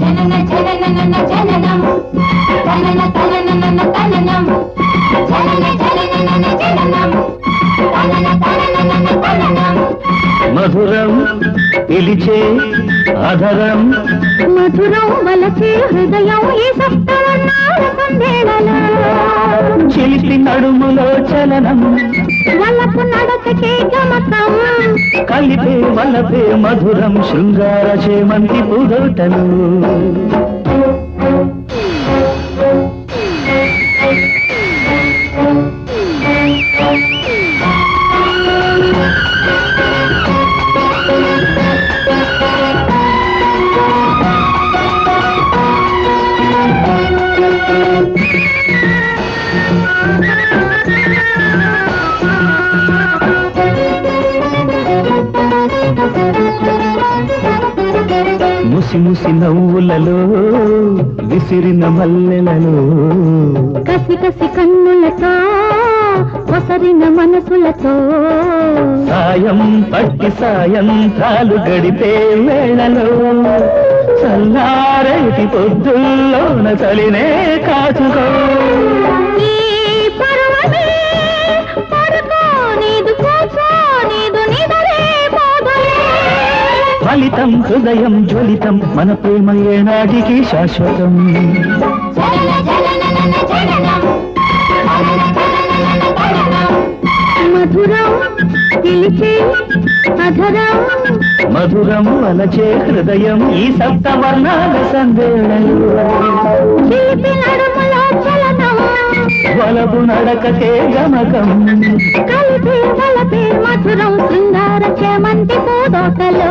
జనన జనన జననం తనన తనన తననం జనన జనన జననం తనన తనన తననం మధురం పిలిచే అధరం మధురం వలచే హృదయం ఈ సప్తవర్ణాల చిలిపి నడుములో చలనం. వలపు నడకకే గమకం. కలిపే మలపే మధురం శృంగార చేమంతి పూదోటలు ముసి నవ్వులలో విసిరిన మల్లెలలో కసి కసి కన్నులతో కొసరిన మనసులతో. సాయం పట్టి సాయంత్రాలు గడిపే వేళలో చల్లారేటి పొద్దుల్లోన చలినే కాచుకో. ఫలితం హృదయం జ్వలితం మన ప్రేమ ఏనాటికి శాశ్వతం. మధురం పిలిచే అధరం మధురం అలచే హృదయం ఈ సప్తవర్ణాల సందేళలు నడుములో చలనం. వలపు నడకకే గమకం. కలిపి మధురం శృంగార చేమంతి పూదోటలో